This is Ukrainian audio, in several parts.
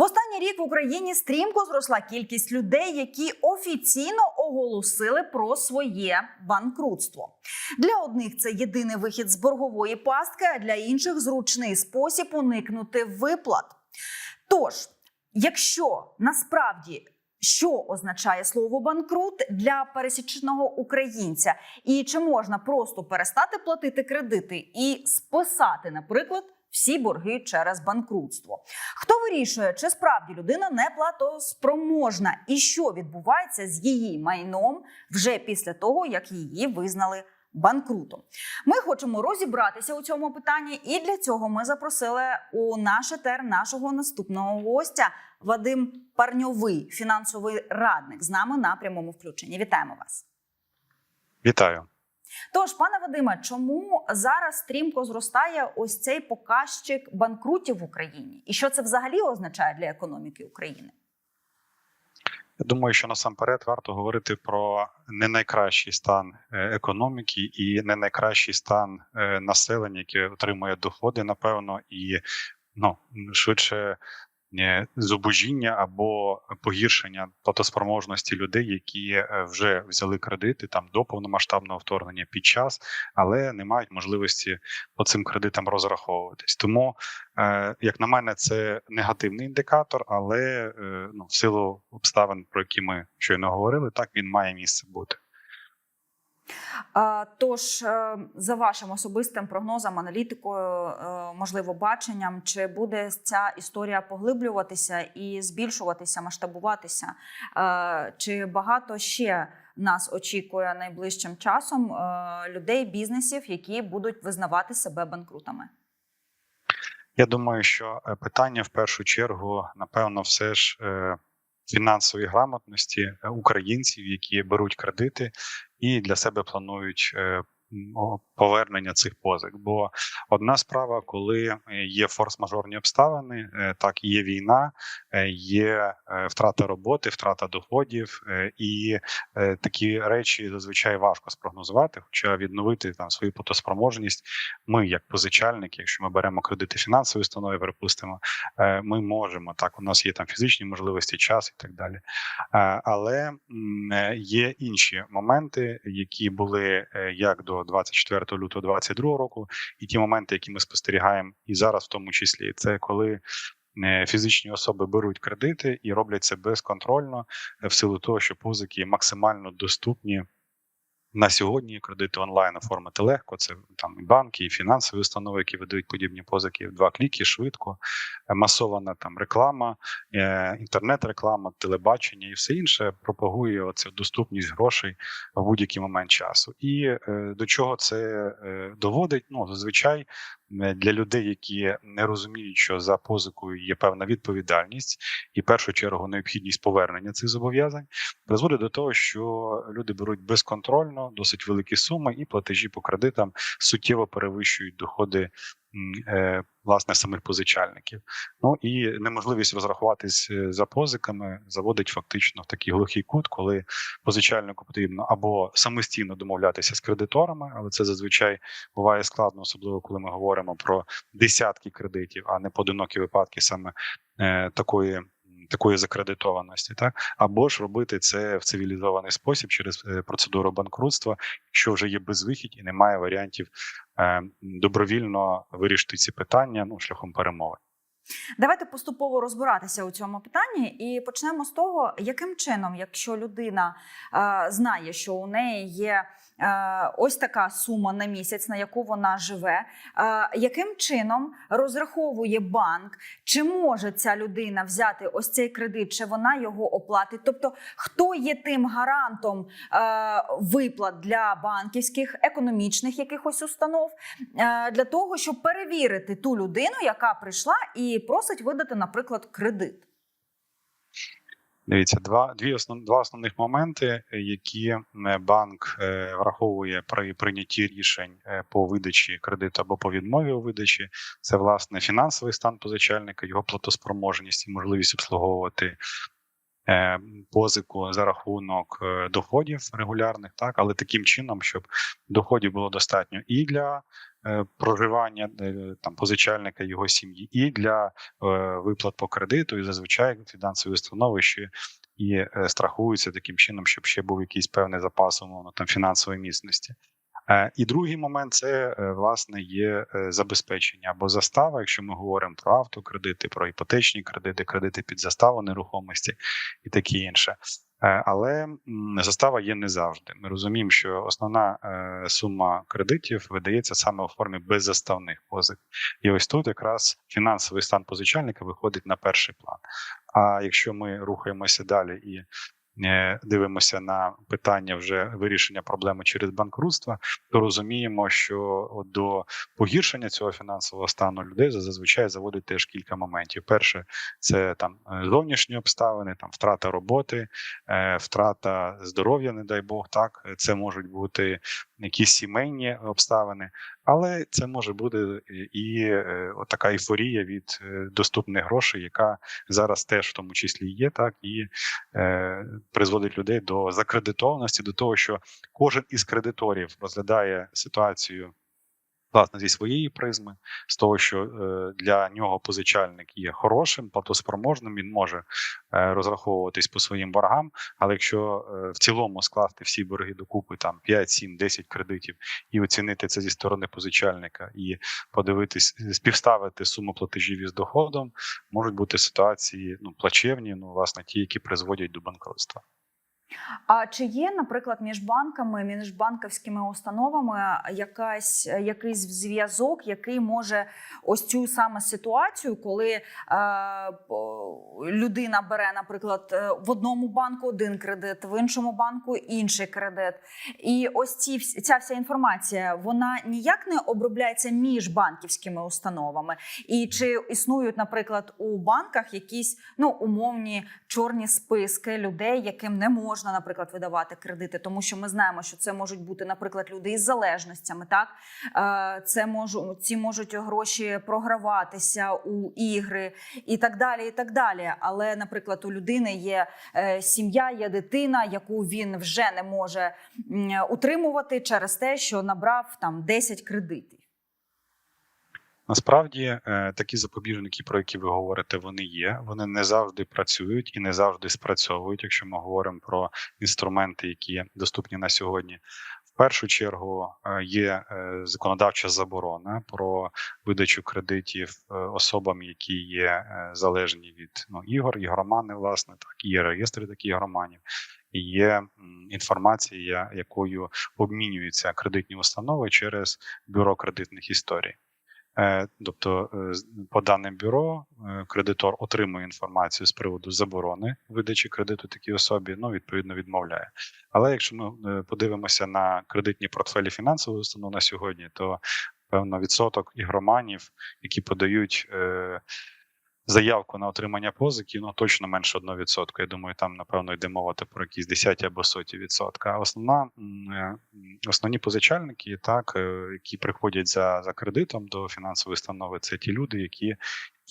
В останній рік в Україні стрімко зросла кількість людей, які офіційно оголосили про своє банкрутство. Для одних це єдиний вихід з боргової пастки, а для інших зручний спосіб уникнути виплат. Тож, якщо насправді що означає слово банкрут для пересічного українця, і чи можна просто перестати платити кредити і списати, наприклад, всі борги через банкрутство? Хто вирішує, чи справді людина не платоспроможна, і що відбувається з її майном вже після того, як її визнали банкрутом? Ми хочемо розібратися у цьому питанні, і для цього ми запросили у наш етер нашого наступного гостя Вадим Парньовий, фінансовий радник, з нами на прямому включенні. Вітаємо вас. Вітаю. Тож, пане Вадиме, чому зараз стрімко зростає ось цей показчик банкрутів в Україні? І що це взагалі означає для економіки України? Я думаю, що насамперед варто говорити про не найкращий стан е, економіки і не найкращий стан е, населення, яке отримує доходи, напевно, і ну швидше зубожіння або погіршення платоспроможності людей, які е, вже взяли кредити там до повномасштабного вторгнення під час, але не мають можливості по цим кредитам розраховуватись. Тому, е, як на мене, це негативний індикатор, але е, ну, в силу обставин, про які ми щойно говорили, так він має місце бути. Тож, е, за вашим особистим прогнозом, аналітикою, е, можливо, баченням, чи буде ця історія поглиблюватися і збільшуватися, масштабуватися? Е, Чи багато ще нас очікує найближчим часом людей, бізнесів, які будуть визнавати себе банкрутами? Я думаю, що питання в першу чергу, напевно, все ж фінансової грамотності е, українців, які беруть кредити і для себе планують е, повернення цих позик. Бо одна справа, коли е, є форс-мажорні обставини, е, так є війна, е, є втрата роботи, втрата доходів, і такі речі зазвичай важко спрогнозувати, хоча відновити там свою платоспроможність ми, як позичальники, якщо ми беремо кредити фінансової установи, припустимо, ми можемо так. У нас є там фізичні можливості, час і так далі. Але є інші моменти, які були як до 24 лютого 2022 року, і ті моменти, які ми спостерігаємо і зараз, в тому числі, це коли. е, Фізичні особи беруть кредити і роблять це безконтрольно е, в силу того, що позики максимально доступні на сьогодні кредити онлайн оформити легко. Це там і банки, і фінансові установи, які видають подібні позики в два кліки, швидко, Е, масована там реклама, е, інтернет-реклама, телебачення і все інше пропагує оцю доступність грошей в будь-який момент часу. І е, до чого це доводить? Ну зазвичай для людей, які не розуміють, що за позикою є певна відповідальність, і в першу чергу необхідність повернення цих зобов'язань, призводить до того, що люди беруть безконтрольно досить великі суми, і платежі по кредитам суттєво перевищують доходи власне самих позичальників. Ну і неможливість розрахуватись е, за позиками заводить фактично в такий глухий кут, коли позичальнику потрібно або самостійно домовлятися з кредиторами, але це зазвичай буває складно, особливо коли ми говоримо про десятки кредитів, а не поодинокі випадки саме е, такої. Такої закредитованості, так або ж робити це в цивілізований спосіб через е, процедуру банкрутства, якщо вже є безвихідь і немає варіантів е, добровільно вирішити ці питання ну шляхом перемови. Давайте поступово розбиратися у цьому питанні і почнемо з того, яким чином, якщо людина е, знає, що у неї є е, ось така сума на місяць, на яку вона живе, е, яким чином розраховує банк, чи може ця людина взяти ось цей кредит, чи вона його оплатить? Тобто, хто є тим гарантом е, виплат для банківських економічних якихось установ е, для того, щоб перевірити ту людину, яка прийшла і просить видати, наприклад, кредит. Дивіться, два дві основ, два основних моменти, які е, банк е, враховує при прийнятті рішень е, по видачі кредиту або по відмові у видачі. Це власне фінансовий стан позичальника, його платоспроможність і можливість обслуговувати позику за рахунок доходів регулярних, так але таким чином, щоб доходів було достатньо і для проживання е, там позичальника його сім'ї, і для е, виплат по кредиту, і зазвичай фінансові установи ще і е, страхуються таким чином, щоб ще був якийсь певний запас умовно там фінансової міцності. Е, І другий момент це е, власне є е, забезпечення або застава, якщо ми говоримо про автокредити, про іпотечні кредити, кредити під заставу нерухомості і таке інше. Е, Але застава є не завжди. Ми розуміємо, що основна е, сума кредитів видається саме у формі беззаставних позик. І ось тут якраз фінансовий стан позичальника виходить на перший план. А якщо ми рухаємося далі і дивимося на питання вже вирішення проблеми через банкрутство, то розуміємо, що до погіршення цього фінансового стану людей зазвичай заводить теж кілька моментів. Перше, це там е, зовнішні обставини, там втрата роботи, е, втрата здоров'я, не дай Бог, так це можуть бути якісь сімейні обставини, але це може бути і е, така ейфорія від е, доступних грошей, яка зараз теж в тому числі є, так і е, призводить людей до закредитованості, до того, що кожен із кредиторів розглядає ситуацію. Власне, зі своєї призми, з того, що е, для нього позичальник є хорошим, платоспроможним, він може е, розраховуватись по своїм боргам. Але якщо е, в цілому скласти всі борги докупи, там 5, 7, 10 кредитів, і оцінити це зі сторони позичальника, і подивитись, співставити суму платежів із доходом, можуть бути ситуації ну плачевні, ну власне ті, які призводять до банкротства. А чи є, наприклад, між банками, між банківськими установами якась якийсь зв'язок, який може ось цю саме ситуацію, коли е, людина бере, наприклад, е, в одному банку один кредит, в іншому банку інший кредит, і ось ці ця вся інформація вона ніяк не обробляється між банківськими установами. І чи існують, наприклад, у банках якісь ну умовні чорні списки людей, яким не можна, наприклад, видавати кредити, тому що ми знаємо, що це можуть бути, наприклад, люди із залежностями. Так Е, це можу ці можуть гроші програватися у ігри і так далі. І так далі. Але, наприклад, у людини є е, сім'я, є дитина, яку він вже не може утримувати через те, що набрав там 10 кредитів. Насправді е, такі запобіжники, про які ви говорите, вони є. Вони не завжди працюють і не завжди спрацьовують, якщо ми говоримо про інструменти, які доступні на сьогодні. В першу чергу е, є е, законодавча заборона про видачу кредитів особам, які є залежні від ну, ігор, ігромани, власне, так є реєстри таких ігроманів. Є інформація, якою обмінюються кредитні установи через бюро кредитних історій. Е, Тобто, е, по даним бюро, е, кредитор отримує інформацію з приводу заборони видачі кредиту такій особі, ну відповідно відмовляє. Але якщо ми подивимося на кредитні портфелі фінансової установи на сьогодні, то певно відсоток ігроманів, які подають заявку на отримання позики, ну точно менше 1%. Я думаю, там напевно йде мова та про якісь 10 або соті відсотка. А основна е, основні позичальники, так е, які приходять за, за кредитом до фінансової установи, це ті люди, які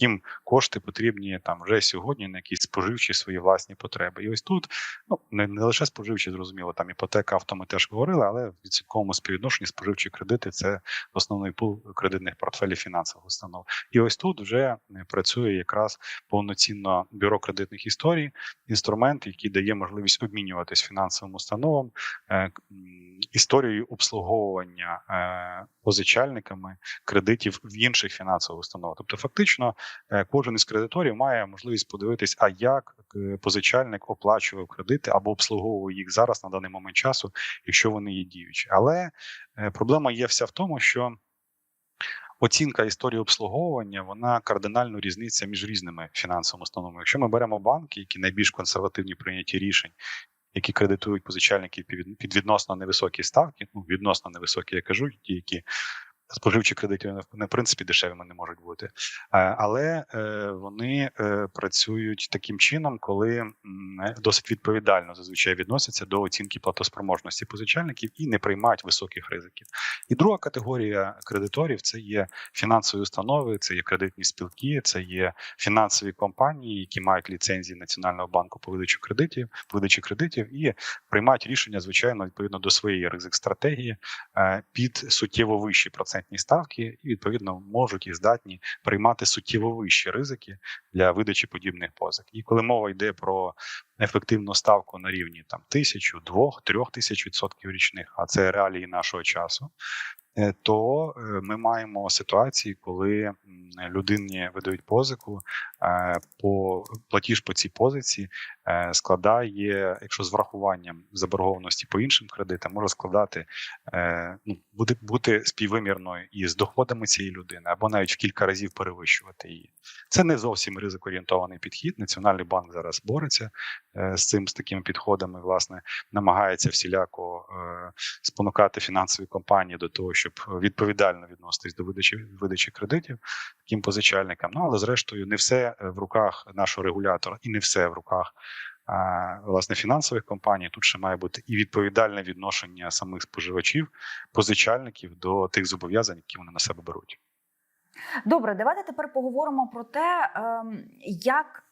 їм кошти потрібні там вже сьогодні на якісь споживчі свої власні потреби. І ось тут ну не, не лише споживчі, зрозуміло, там іпотека, авто ми теж говорили, але в відсотковому співвідношенні споживчі кредити це основний пул кредитних портфелів фінансових установ. І ось тут вже е, працює якраз повноцінно бюро кредитних історій, інструмент, який дає можливість обмінюватись фінансовим установам е, історією обслуговування е, позичальниками кредитів в інших фінансових установах. Тобто, фактично, кожен із кредиторів має можливість подивитись, а як е, позичальник оплачував кредити або обслуговує їх зараз на даний момент часу, якщо вони є діючі. Але е, проблема є вся в тому, що оцінка історії обслуговування вона кардинально різниця між різними фінансовими установами. Якщо ми беремо банки, які найбільш консервативні в прийнятті рішень, які кредитують позичальників під відносно невисокі ставки, ну відносно невисокі, я кажу, ті, які споживчі кредити вони, в принципі дешевими не можуть бути, Е, але е, вони е, працюють таким чином, коли досить відповідально зазвичай відносяться до оцінки платоспроможності позичальників і не приймають високих ризиків. І друга категорія кредиторів це є фінансові установи, це є кредитні спілки, це є фінансові компанії, які мають ліцензії Національного банку по видачі кредитів, по видачі кредитів і приймають рішення, звичайно, відповідно до своєї ризик стратегії під суттєво вищі процентні процентні ставки, і відповідно можуть і здатні приймати суттєво вищі ризики для видачі подібних позик. І коли мова йде про ефективну ставку на рівні там тисячу, двох, трьох тисяч відсотків річних, а це реалії нашого часу. Е, То е, ми маємо ситуації, коли людині видають позику, е, по платіж по цій позиці складає, якщо з врахуванням заборгованості по іншим кредитам, може складати ну, буде бути співвимірною із доходами цієї людини, або навіть в кілька разів перевищувати її. Це не зовсім ризикоорієнтований підхід. Національний банк зараз бореться з цим з такими підходами. Власне, намагається всіляко спонукати фінансові компанії до того, щоб відповідально відноситись до видачі видачі кредитів таким позичальникам. Ну але зрештою, не все в руках нашого регулятора, і не все в руках. Власне фінансових компаній тут ще має бути і відповідальне відношення самих споживачів, позичальників до тих зобов'язань, які вони на себе беруть. Добре, давайте тепер поговоримо про те, ем, як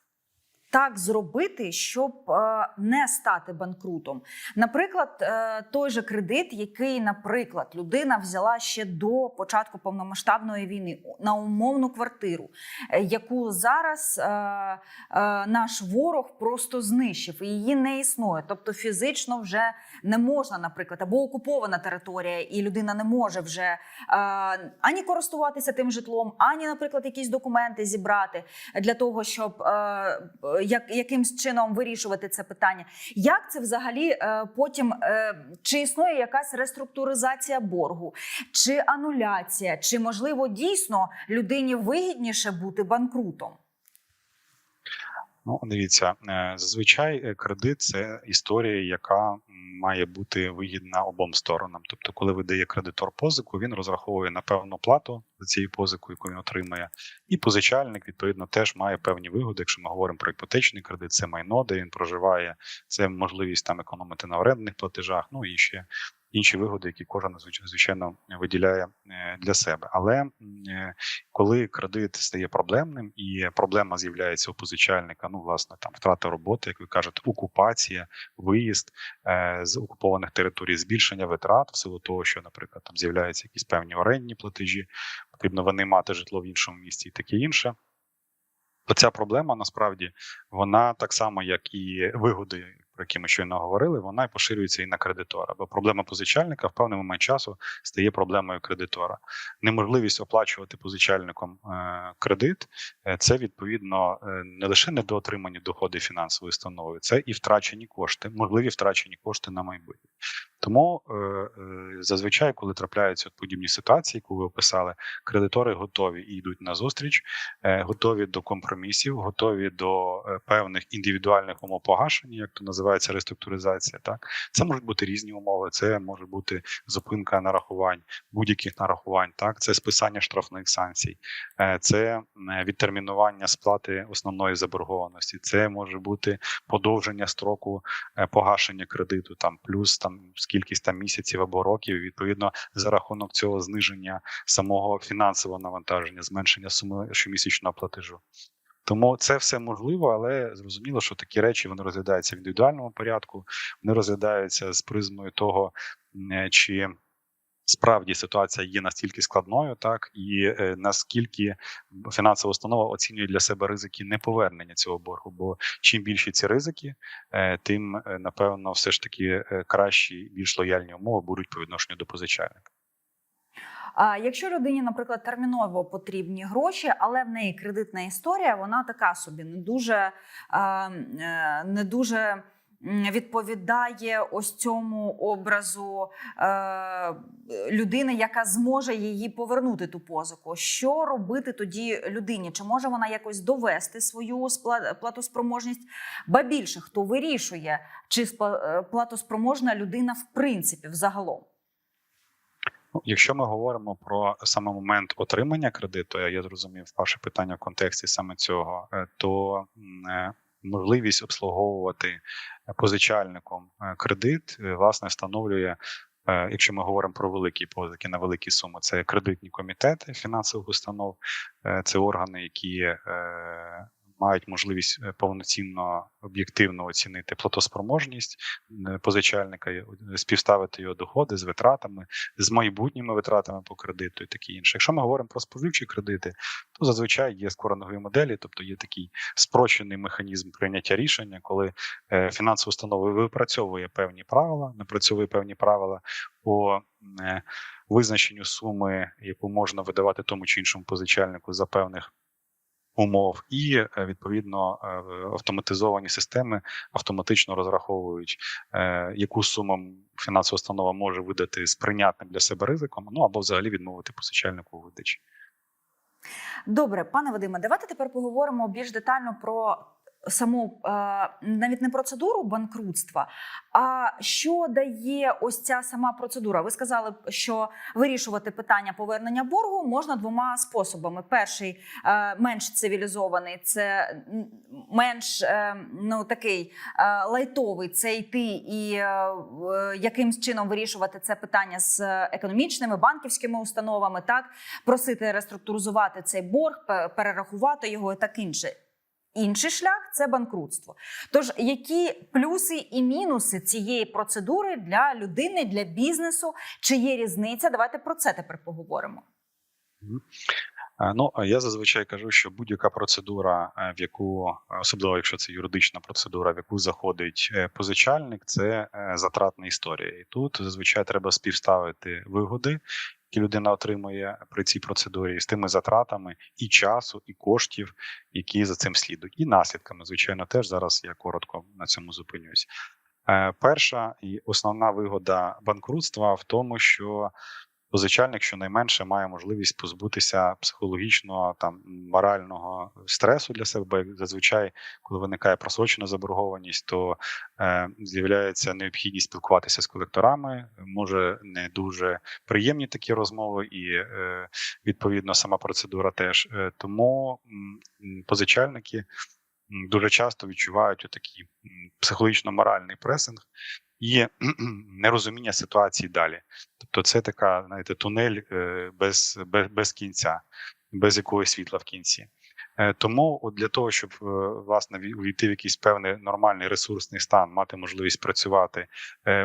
так зробити, щоб е, не стати банкрутом. Наприклад, е, той же кредит, який, наприклад, людина взяла ще до початку повномасштабної війни на умовну квартиру, е, яку зараз наш ворог просто знищив, і її не існує. Тобто фізично вже не можна, наприклад, або окупована територія, і людина не може вже ані користуватися тим житлом, ані, наприклад, якісь документи зібрати для того, щоб як, якимсь чином вирішувати це питання. Як це взагалі е, потім е, чи існує якась реструктуризація боргу, чи ануляція, чи можливо дійсно людині вигідніше бути банкрутом? Ну, дивіться, е, зазвичай е, кредит це історія, яка має бути вигідна обом сторонам. Тобто, коли видає кредитор позику, він розраховує на певну плату за цією позикою, яку він отримає, і позичальник відповідно теж має певні вигоди. Якщо ми говоримо про іпотечний кредит, це майно, де він проживає, це можливість там економити на орендних платежах. Ну і ще інші вигоди, які кожен звичайно виділяє е, для себе. Але е, коли кредит стає проблемним і проблема з'являється у позичальника, ну власне там втрата роботи, як ви кажете, окупація, виїзд е, з окупованих територій, збільшення витрат в силу того, що, наприклад, там з'являються якісь певні орендні платежі, потрібно вони мати житло в іншому місті і таке інше. То ця проблема насправді вона так само, як і вигоди, про які ми щойно говорили, вона і поширюється і на кредитора. Бо проблема позичальника в певний момент часу стає проблемою кредитора. Неможливість оплачувати позичальником е, кредит е, це відповідно е, не лише недоотримані доходи фінансової установи, це і втрачені кошти, можливі втрачені кошти на майбутнє. Тому е, е, зазвичай, коли трапляються подібні ситуації, яку ви описали, кредитори готові і йдуть на зустріч, е, готові до компромісів, готові до певних індивідуальних умов погашення, як то називається реструктуризація. Так це можуть бути різні умови. Це може бути зупинка нарахувань, будь-яких нарахувань. Так, це списання штрафних санкцій, це відтермінування сплати основної заборгованості. Це може бути подовження строку погашення кредиту, там плюс там скількись там місяців або років. Відповідно, за рахунок цього зниження самого фінансового навантаження, зменшення суми щомісячного платежу. Тому це все можливо, але зрозуміло, що такі речі вони розглядаються в індивідуальному порядку, вони розглядаються з призмою того, чи справді ситуація є настільки складною, так і е, наскільки фінансова установа оцінює для себе ризики неповернення цього боргу. Бо чим більші ці ризики, е, тим е, напевно все ж таки кращі, більш лояльні умови будуть по відношенню до позичальника. А якщо людині, наприклад, терміново потрібні гроші, але в неї кредитна історія, вона така собі не дуже, не дуже відповідає ось цьому образу е, людини, яка зможе її повернути ту позику. Що робити тоді людині? Чи може вона якось довести свою платоспроможність? Ба більше хто вирішує, чи е, платоспроможна людина в принципі взагалом? Ну, якщо ми говоримо про саме момент отримання кредиту, я зрозумів ваше питання в контексті саме цього, е, то е, можливість обслуговувати позичальником е, кредит е, власне встановлює. е, Якщо ми говоримо про великі позики на великі суми, це кредитні комітети фінансових установ, е, це органи, які е, мають можливість е, повноцінно об'єктивно оцінити платоспроможність е, позичальника, е, співставити його доходи з витратами, з майбутніми витратами по кредиту і таке інше. Якщо ми говоримо про споживчі кредити, то зазвичай є скорингові моделі, тобто є такий спрощений механізм прийняття рішення, коли фінансова установа випрацьовує певні правила, напрацьовує певні правила по визначенню суми, яку можна видавати тому чи іншому позичальнику за певних умов, і е, відповідно е, автоматизовані системи автоматично розраховують, е, яку суму фінансова установа може видати з прийнятним для себе ризиком, ну або взагалі відмовити позичальнику у видачі. Добре, пане Вадиме, давайте тепер поговоримо більш детально про саму навіть не процедуру банкрутства, а що дає ось ця сама процедура. Ви сказали, що вирішувати питання повернення боргу можна двома способами: перший е, менш цивілізований, це менш е, ну такий е, лайтовий це йти і якимсь чином вирішувати це питання з економічними банківськими установами, так просити реструктуризувати цей борг, перерахувати його і так інше. Інший шлях це банкрутство. Тож, які плюси і мінуси цієї процедури для людини, для бізнесу? Чи є різниця? Давайте про це тепер поговоримо. Е, Ну, я зазвичай кажу, що будь-яка процедура, е, в яку особливо якщо це юридична процедура, в яку заходить е, позичальник, це затратна історія. І тут зазвичай треба співставити вигоди, які людина отримує при цій процедурі, з тими затратами і часу, і коштів, які за цим слідують, і наслідками. Звичайно, теж зараз я коротко на цьому зупинюсь. Е, Перша і основна вигода банкрутства в тому, що позичальник щонайменше має можливість позбутися психологічного там морального стресу для себе. Бо зазвичай, коли виникає просрочена заборгованість, то е, з'являється необхідність спілкуватися з колекторами. Може не дуже приємні такі розмови, і е, відповідно сама процедура теж. Е, тому м, позичальники дуже часто відчувають отакий м, психологічно-моральний пресинг і нерозуміння ситуації далі. Тобто, це така, знаєте, тунель е, без, без, без кінця, без якогось світла в кінці. Е, Тому от для того, щоб е, власне ві- увійти в якийсь певний нормальний ресурсний стан, мати можливість працювати,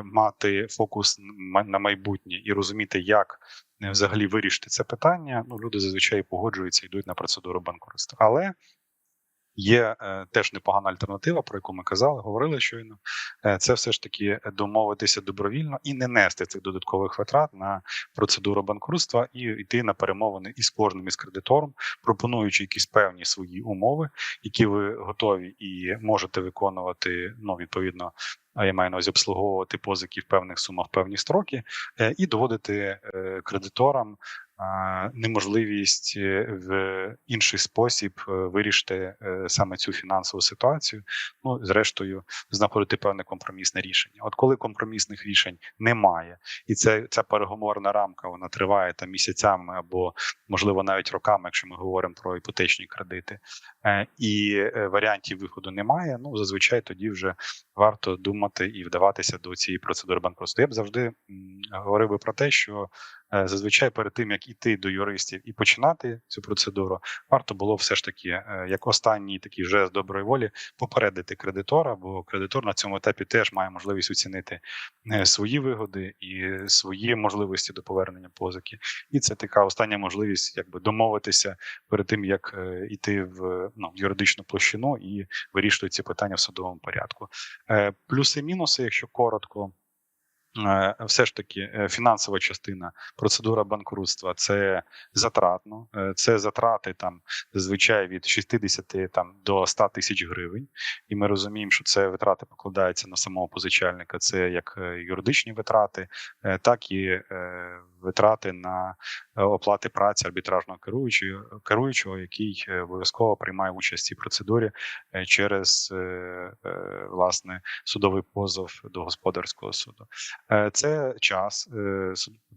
мати фокус на майбутнє і розуміти, як взагалі вирішити це питання, ну люди зазвичай погоджуються, йдуть на процедуру банкрутства. Але Є е, теж непогана альтернатива, про яку ми казали, говорили щойно. Е, це все ж таки домовитися добровільно і не нести цих додаткових витрат на процедуру банкрутства і йти на перемовини із кожним із кредитором, пропонуючи якісь певні свої умови, які ви готові і можете виконувати. Ну відповідно, а я маю на увазі обслуговувати позики в певних сумах, в певні строки, е, і доводити е, кредиторам неможливість е, в інший спосіб е, вирішити е, саме цю фінансову ситуацію. Ну, зрештою, знаходити певне компромісне рішення. От коли компромісних рішень немає, і це ця переговорна рамка вона триває там місяцями або можливо навіть роками, якщо ми говоримо про іпотечні кредити, і варіантів виходу немає. Ну зазвичай тоді вже варто думати і вдаватися до цієї процедури банкрутства. Я б завжди говорив би про те, що зазвичай перед тим як іти до юристів і починати цю процедуру, варто було все ж таки, е, як останній такий жест доброї волі, попередити кредитора, бо кредитор на цьому етапі теж має можливість оцінити е, свої вигоди і свої можливості до повернення позики. І це така остання можливість, якби домовитися перед тим, як е, іти в ну юридичну площину і вирішувати ці питання в судовому порядку. Е, Плюси, мінуси, якщо коротко. Е, Все ж таки, е, фінансова частина, процедура банкрутства це затратно. Е, Це затрати там зазвичай від 60 там до 100 тисяч гривень. І ми розуміємо, що це витрати покладаються на самого позичальника. Це як юридичні витрати, так і витрати на е, оплати праці арбітражного керуючого, керуючого, який е, обов'язково приймає участь в цій процедурі е, через власне судовий позов до господарського суду. Це час.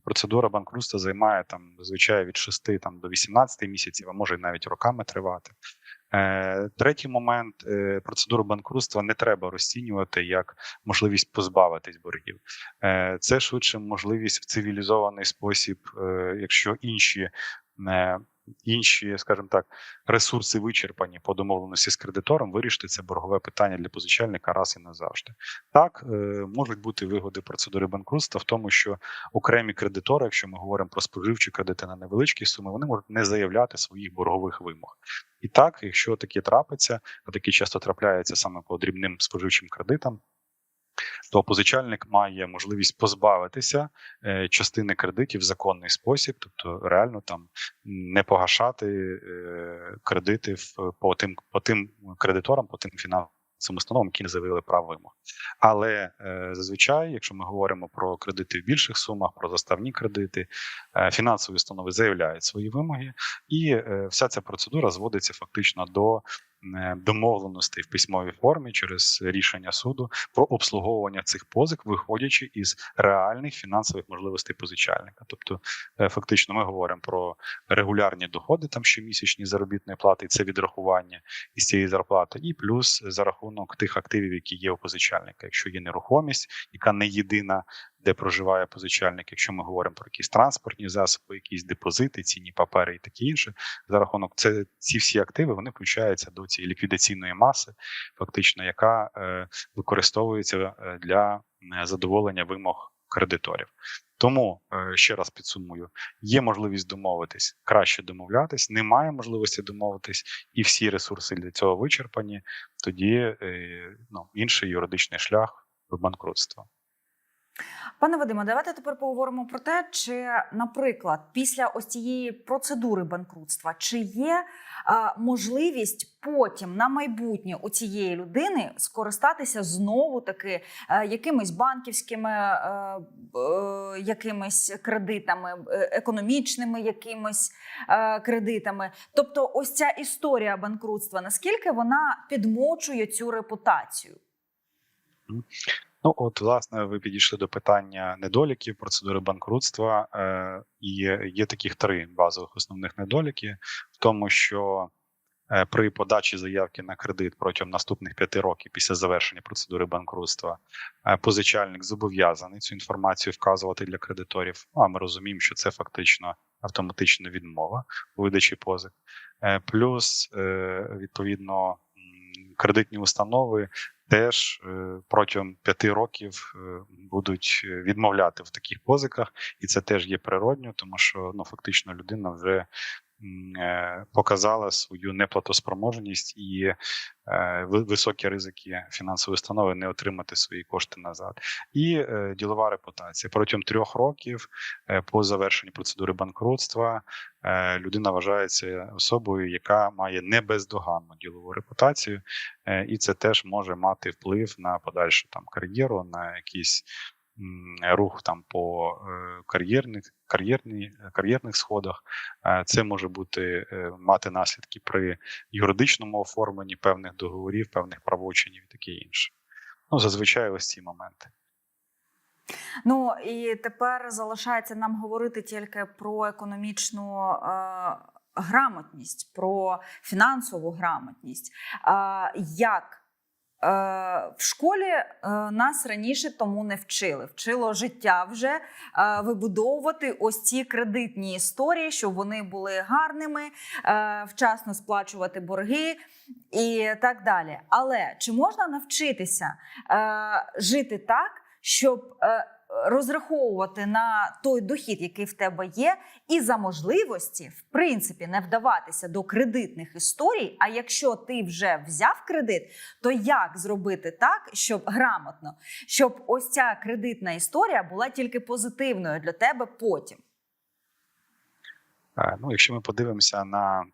Процедура банкрутства займає там зазвичай від 6 там, до 18 місяців, а може навіть роками тривати. Е, Третій момент: е, процедуру банкрутства не треба розцінювати як можливість позбавитись боргів. Е, Це швидше можливість в цивілізований спосіб, якщо інші. Інші, скажімо так, ресурси вичерпані по домовленості з кредитором, вирішити це боргове питання для позичальника раз і назавжди. Так е, можуть бути вигоди процедури банкрутства в тому, що окремі кредитори, якщо ми говоримо про споживчі кредити на невеличкі суми, вони можуть не заявляти своїх боргових вимог. І так, якщо таке трапиться, а таке часто трапляється саме по дрібним споживчим кредитам. То позичальник має можливість позбавитися е, частини кредитів в законний спосіб, тобто реально там не погашати е, кредити по тим по тим кредиторам, по тим фінансовим установам, які не заявили прав вимог. Але е, зазвичай, якщо ми говоримо про кредити в більших сумах, про заставні кредити, е, фінансові установи заявляють свої вимоги, і е, вся ця процедура зводиться фактично до домовленостей в письмовій формі через рішення суду про обслуговування цих позик, виходячи із реальних фінансових можливостей позичальника. Тобто, е, фактично, ми говоримо про регулярні доходи, там щомісячні заробітної плати, це відрахування із цієї зарплати, і плюс за рахунок тих активів, які є у позичальника. Якщо є нерухомість, яка не єдина, де проживає позичальник, якщо ми говоримо про якісь транспортні засоби, якісь депозити, цінні папери і таке інше, за рахунок це ці всі активи вони включаються до цієї ліквідаційної маси, фактично, яка е, використовується е, для е, задоволення вимог кредиторів. Тому е, ще раз підсумую: є можливість домовитись, краще домовлятись, немає можливості домовитись, і всі ресурси для цього вичерпані. Тоді ну, інший юридичний шлях в банкрутство. Пане Вадиме, давайте тепер поговоримо про те, чи, наприклад, після ось цієї процедури банкрутства, чи є а, можливість потім на майбутнє у цієї людини скористатися знову таки а, якимись банківськими а, е, якимись кредитами, е, економічними якимись е, кредитами. Тобто, ось ця історія банкрутства, наскільки вона підмочує цю репутацію? Ну, от, власне, ви підійшли до питання недоліків процедури банкрутства. Е, І є таких три базових основних недоліки в тому, що е, при подачі заявки на кредит протягом наступних п'яти років після завершення процедури банкрутства е, позичальник зобов'язаний цю інформацію вказувати для кредиторів. Ну, а ми розуміємо, що це фактично автоматична відмова у видачі позик. Плюс, відповідно, кредитні установи теж е, протягом п'яти років е, будуть відмовляти в таких позиках, і це теж є природньо, тому що ну фактично людина вже е, показала свою неплатоспроможність і е, ви- високі ризики фінансової установи не отримати свої кошти назад. І е, ділова репутація протягом трьох років е, по завершенні процедури банкрутства е, людина вважається особою, яка має небездоганну ділову репутацію, е, і це теж може мати вплив на подальшу там кар'єру, на якийсь м, рух там по е, кар'єрних кар'єрні, кар'єрних сходах. Е, Це може бути е, мати наслідки при юридичному оформленні певних договорів, певних правочинів і таке інше. Ну, зазвичай ось ці моменти. Ну і тепер залишається нам говорити тільки про економічну е, грамотність, про фінансову грамотність. Е, як е, в школі е, нас раніше тому не вчили. Вчило життя вже е, вибудовувати ось ці кредитні історії, щоб вони були гарними, е, вчасно сплачувати борги і так далі. Але чи можна навчитися е, жити так, щоб е, розраховувати на той дохід, який в тебе є, і за можливості, в принципі, не вдаватися до кредитних історій. А якщо ти вже взяв кредит, то як зробити так, щоб грамотно, щоб ось ця кредитна історія була тільки позитивною для тебе потім? Ну, якщо ми подивимося на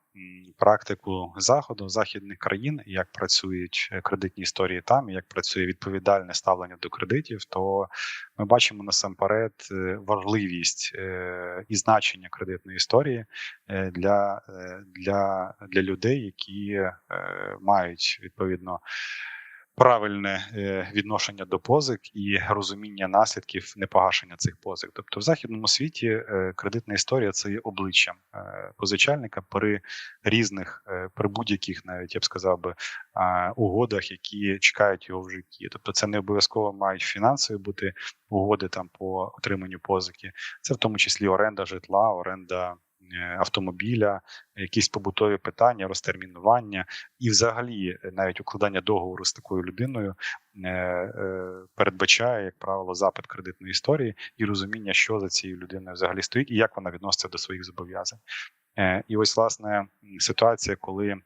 практику заходу західних країн, як працюють кредитні історії там, як працює відповідальне ставлення до кредитів, то ми бачимо насамперед е, важливість е, і значення кредитної історії е, для, для, для людей, які мають відповідно. Правильне е, відношення до позик і розуміння наслідків непогашення цих позик. Тобто, в західному світі е, кредитна історія це є обличчям е, позичальника при різних, при будь-яких, навіть я б сказав би, угодах, які чекають його в житті. Тобто, це не обов'язково мають фінансові бути угоди там по отриманню позики. Це в тому числі оренда житла, оренда автомобіля, якісь побутові питання, розтермінування і, взагалі, е, навіть укладання договору з такою людиною е, е, передбачає, як правило, запит кредитної історії і розуміння, що за цією людиною взагалі стоїть, і як вона відноситься до своїх зобов'язань. Е, І ось власне ситуація, коли е,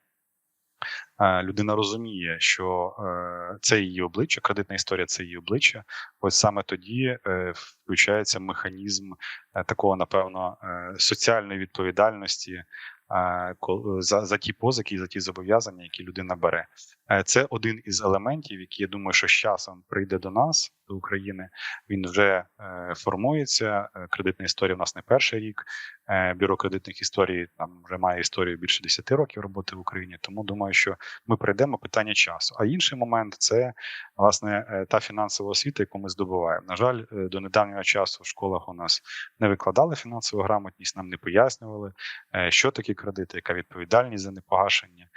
людина розуміє, що е, це її обличчя, кредитна історія це її обличчя. Ось саме тоді е, включається механізм е, такого, напевно, е, соціальної відповідальності. е, За, за ті позики і за ті зобов'язання, які людина бере, Е, це один із елементів, який я думаю, що з часом прийде до нас, до України. Він вже е, формується. Е, Кредитна історія у нас не перший рік. Е, Бюро кредитних історій там вже має історію більше 10 років роботи в Україні. Тому думаю, що ми прийдемо питання часу. А інший момент це власне та фінансова освіта, яку ми здобуваємо. На жаль, до недавнього часу в школах у нас не викладали фінансову грамотність, нам не пояснювали, що такі кредити, яка відповідальність за непогашення,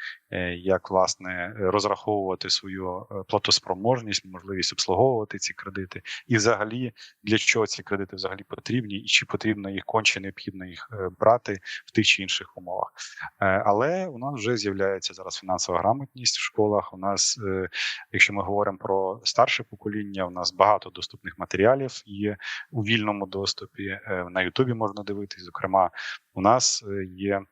як власне розраховувати свою платоспроможність, можливість обслуговувати ці кредити, і взагалі для чого ці кредити взагалі потрібні, і чи потрібно їх конче необхідно їх е, брати в тих чи інших умовах. Е, Але у нас вже з'являється зараз фінансова грамотність в школах. У нас, е, якщо ми говоримо про старше покоління, у нас багато доступних матеріалів є у вільному доступі. На Ютубі можна дивитись. Зокрема, у нас є.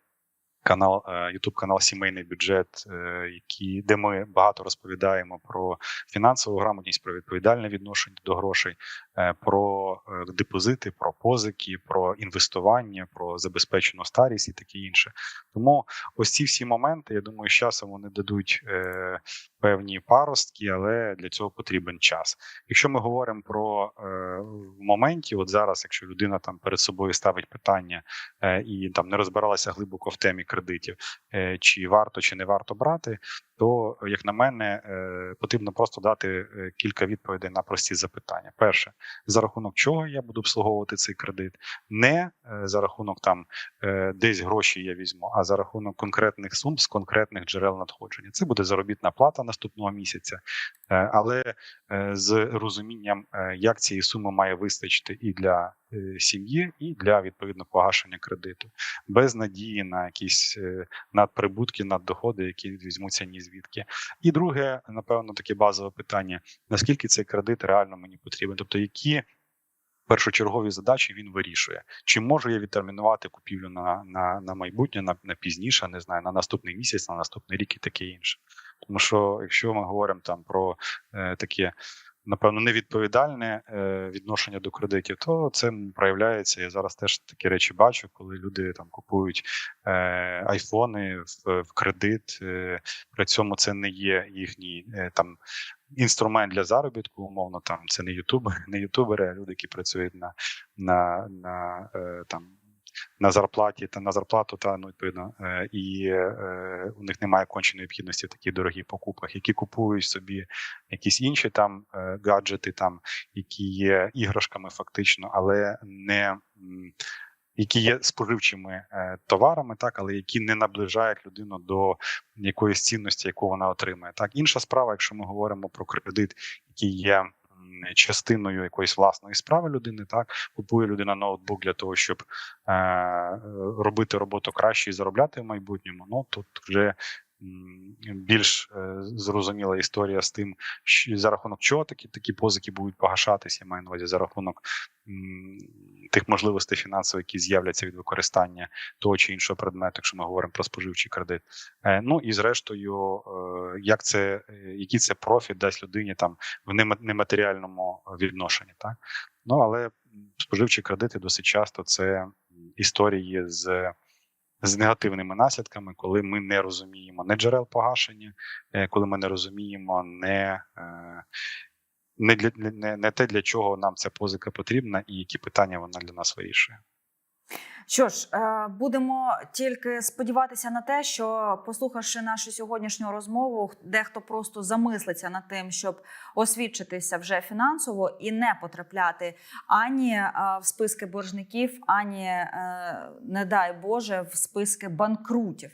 Канал Ютуб канал Сімейний бюджет, е, який, де ми багато розповідаємо про фінансову грамотність, про відповідальне відношення до грошей, е, про е, депозити, про позики, про інвестування, про забезпечену старість і таке інше. Тому ось ці всі моменти, я думаю, з часом вони дадуть е, певні паростки, але для цього потрібен час. Якщо ми говоримо про е, моменті, от зараз, якщо людина там перед собою ставить питання е, і там не розбиралася глибоко в темі кредитів, е, чи варто чи не варто брати, то як на мене, е, потрібно просто дати е, кілька відповідей на прості запитання. Перше, за рахунок чого я буду обслуговувати цей кредит, не е, за рахунок там е, десь гроші я візьму, а за рахунок конкретних сум з конкретних джерел надходження. Це буде заробітна плата наступного місяця, е, але з розумінням, як цієї суми має вистачити і для сім'ї, і для відповідно погашення кредиту, без надії на якісь е, надприбутки, наддоходи, які візьмуться ні звідки. І друге, напевно, таке базове питання: наскільки цей кредит реально мені потрібен, тобто які. Першочергові задачі він вирішує. Чи можу я відтермінувати купівлю на на, на майбутнє, на, на пізніше, не знаю, на наступний місяць, на наступний рік і таке інше. Тому що якщо ми говоримо там про е, таке, напевно, невідповідальне е, відношення до кредитів, то це проявляється. Я зараз теж такі речі бачу, коли люди там купують е, айфони в, кредит. Е, при цьому це не є їхній там інструмент для заробітку, умовно, там це не ютубери, не ютубери, а люди, які працюють на, на, на там. На зарплаті та на зарплату, та ну відповідно, е, і е, у них немає конченої необхідності в таких дорогих покупках, які купують собі якісь інші там е, гаджети, там які є іграшками, фактично, але не які є споживчими товарами, так але які не наближають людину до якоїсь цінності, яку вона отримає. Так інша справа, якщо ми говоримо про кредит, який є частиною якоїсь власної справи людини, так купує людина ноутбук для того, щоб е, е, робити роботу краще і заробляти в майбутньому. Ну тут вже більш е, зрозуміла історія з тим, що за рахунок чого такі такі позики будуть погашатися. Я маю на увазі за рахунок тих можливостей фінансових, які з'являться від використання того чи іншого предмету, якщо ми говоримо про споживчий кредит. Е, Ну і зрештою, е, як це який це профіт дасть людині там в нема- нематеріальному відношенні, так ну але споживчі кредити досить часто це історії з. З негативними наслідками, коли ми не розуміємо не джерел погашення, е, коли ми не розуміємо не, е, не, для, не, не те, для чого нам ця позика потрібна, і які питання вона для нас вирішує. Що ж, е, будемо тільки сподіватися на те, що послухавши нашу сьогоднішню розмову, дехто просто замислиться над тим, щоб освідчитися вже фінансово і не потрапляти ані е, в списки боржників, ані, е, не дай Боже, в списки банкрутів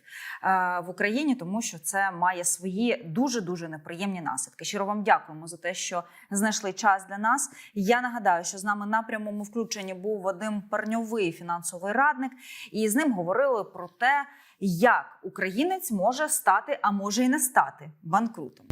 в Україні, тому що це має свої дуже дуже неприємні наслідки. Щиро вам дякуємо за те, що знайшли час для нас. Я нагадаю, що з нами на прямому включенні був Вадим Парньовий, фінансовий радник, і з ним говорили про те, як українець може стати, а може й не стати банкрутом.